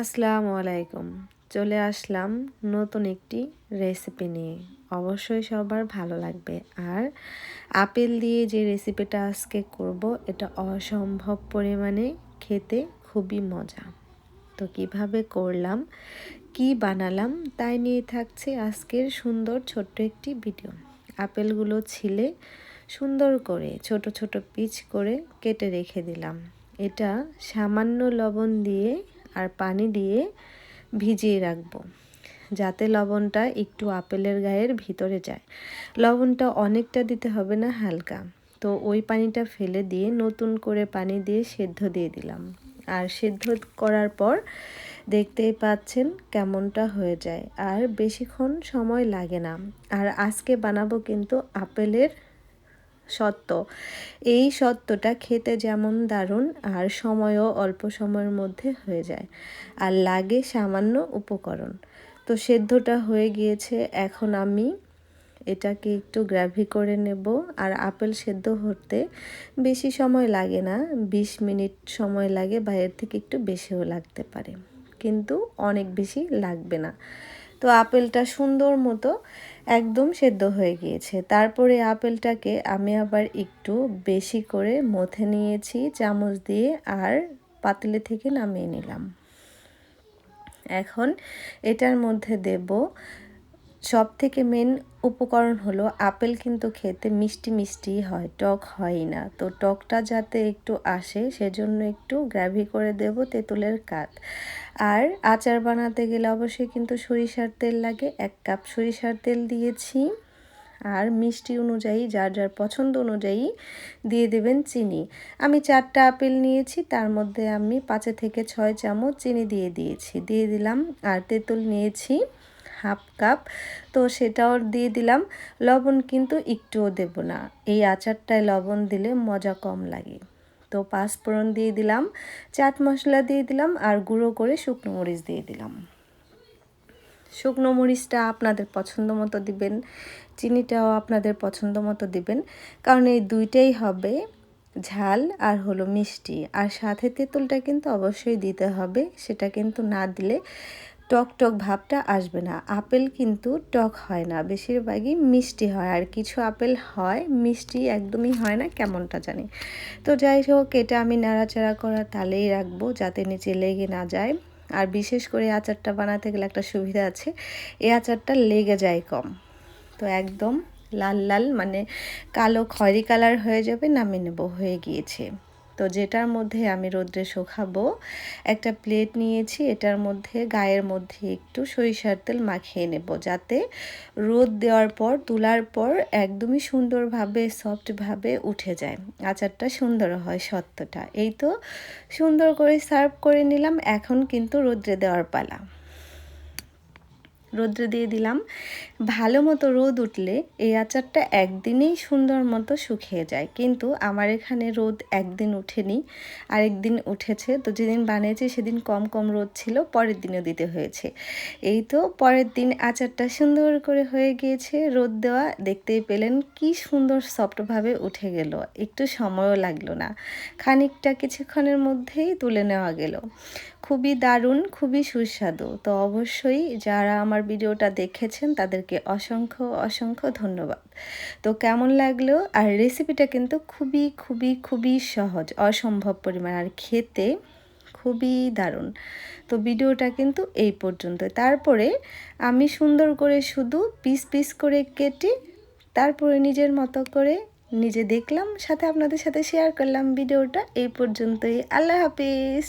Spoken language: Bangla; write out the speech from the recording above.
আসসালামু আলাইকুম। চলে আসলাম নতুন একটি রেসিপি নিয়ে। অবশ্যই সবার ভালো লাগবে। আর আপেল দিয়ে যে রেসিপিটা আজকে করব, এটা অসম্ভব পরিমাণে খেতে খুবই মজা। তো কীভাবে করলাম, কি বানালাম, তাই নিয়ে থাকছে আজকের সুন্দর ছোট্ট একটি ভিডিও আপেলগুলো ছিলে সুন্দর করে ছোট ছোট পিচ করে কেটে রেখে দিলাম। এটা সামান্য লবণ দিয়ে আর পানি দিয়ে ভিজিয়ে রাখব, যাতে লবণটা একটু আপেলের গায়ের ভিতরে যায়। লবণটা অনেকটা দিতে হবে না, হালকা। তো ওই পানিটা ফেলে দিয়ে নতুন করে পানি দিয়ে সেদ্ধ দিয়ে দিলাম। আর সেদ্ধ করার পর দেখতেই পাচ্ছেন কেমনটা হয়ে যায়। আর বেশিক্ষণ সময় লাগে না। আর আজকে বানাবো কিন্তু আপেলের সত্ত্ব এই সত্ত্বটা খেতে যেমন দারুণ, আর সময়ও অল্প সময়ের মধ্যে হয়ে যায়। আর লাগে সামান্য উপকরণ। তো সেদ্ধটা হয়ে গিয়েছে, এখন আমি এটাকে একটু গ্রাভি করে নেব। আর আপেল সেদ্ধ হতে বেশি সময় লাগে না ২০ মিনিট সময় লাগে বাইরের থেকে একটু বেশিও লাগতে পারে। কিন্তু অনেক বেশি লাগবে না। তো আপেলটা সুন্দর মতো একদম সেদ্ধ হয়ে গিয়েছে। তারপরে আপেলটাকে আমি আবার একটু বেশি করে মথে নিয়েছি, চামচ দিয়ে, আর পাতলে থেকে নামিয়ে নিলাম। এখন এটার মধ্যে দেব সব থেকে মেন উপকরণ হলো আপেল কিন্তু খেতে মিষ্টি মিষ্টি হয়, টক হয় না। তো টকটা যাতে একটু আসে সেজন্য একটু গ্র্যাভি করে দেব তেঁতুলের কাত। আর আচার বানাতে গেলে অবশ্যই কিন্তু সরিষার তেল লাগে, এক কাপ সরিষার তেল দিয়েছি। আর মিষ্টি অনুযায়ী, যার যার পছন্দ অনুযায়ী দিয়ে দেবেন চিনি। আমি চারটা আপেল নিয়েছি, তার মধ্যে আমি পাঁচে থেকে ছয় চামচ চিনি দিয়ে দিয়েছি। দিয়ে দিলাম, আর তেঁতুল নিয়েছি। Half cup. তো সেটাও দিয়ে দিলাম। লবণ কিন্তু একটুও দেব না। এই আচারটায় লবণ দিলে মজা কম লাগে। তো পাঁচফোড়ন দিয়ে দিলাম, চাট মশলা দিয়ে দিলাম আর গুঁড়ো করে শুকনো মরিচ দিয়ে দিলাম। শুকনো মরিচটা আপনাদের পছন্দ মতো দিবেন, চিনিটাও আপনাদের পছন্দ মতো দিবেন। কারণ এই দুইটাই হবে ঝাল আর হলো মিষ্টি। আর সাথে তেঁতুলটা কিন্তু অবশ্যই দিতে হবে, সেটা কিন্তু না দিলে টক টক ভাবটা আসবে না। আপেল কিন্তু টক হয় না, বেশিরভাগই মিষ্টি হয়। আর কিছু আপেল হয়, মিষ্টি একদমই হয় না, কেমনটা জানি। তো যাই হোক, এটা আমি নাড়াচাড়া করা তালেই রাখব যাতে নিচে লেগে না যায়। আর বিশেষ করে আচারটা বানাতে গেলে একটা সুবিধা আছে, এই আচারটা লেগে যায় কম। তো একদম লাল লাল মানে কালো খয়রি কালার হয়ে যাবে, নামিয়ে নেব, হয়ে গিয়েছে। তো যেটার মধ্যে আমি রোদ্রে শুকাবো, একটা প্লেট নিয়েছি, এটার মধ্যে গায়ের মধ্যে একটু সরিষার তেল মাখিয়ে নেব, যাতে রোদ দেওয়ার পর, তোলার পর একদমই সুন্দরভাবে, সফটভাবে উঠে যায়। আচারটা সুন্দর হয় সত্যটা। এই তো সুন্দর করে সার্ভ করে নিলাম, এখন কিন্তু রোদ্রে দেওয়ার পালা। রোদ্রে দিয়ে দিলাম। ভালো মতো রোদ উঠলে এই আচারটা একদিনেই সুন্দর মতো শুকিয়ে যায়। কিন্তু আমার এখানে রোদ একদিন উঠেনি, আরেকদিন উঠেছে। তো যেদিন বানিয়েছি সেদিন কম কম রোদ ছিল, পরের দিনও দিতে হয়েছে। এই তো পরের দিন আচারটা সুন্দর করে হয়ে গিয়েছে, রোদ দেওয়া। দেখতেই পেলেন কি সুন্দর সফটভাবে উঠে গেল। একটু সময়ও লাগল না। খানিকটা কিছুক্ষণের মধ্যেই তুলে নেওয়া গেল। খুবই দারুণ, খুবই সুস্বাদু। তো অবশ্যই যারা আমার ভিডিওটা দেখেছেন, তাদেরকে অসংখ্য অসংখ্য ধন্যবাদ। তো কেমন লাগল? আর রেসিপিটা কিন্তু খুবই খুবই খুবই সহজ, অসম্ভব পরিমাণ, আর খেতে খুবই দারুণ। তো ভিডিওটা কিন্তু এই পর্যন্ত তারপরে আমি সুন্দর করে শুধু পিস পিস করে কেটে তারপরে নিজের মতো করে নিজে দেখলাম, সাথে আপনাদের সাথে শেয়ার করলাম ভিডিওটা। এই পর্যন্তই। আল্লাহ হাফিজ!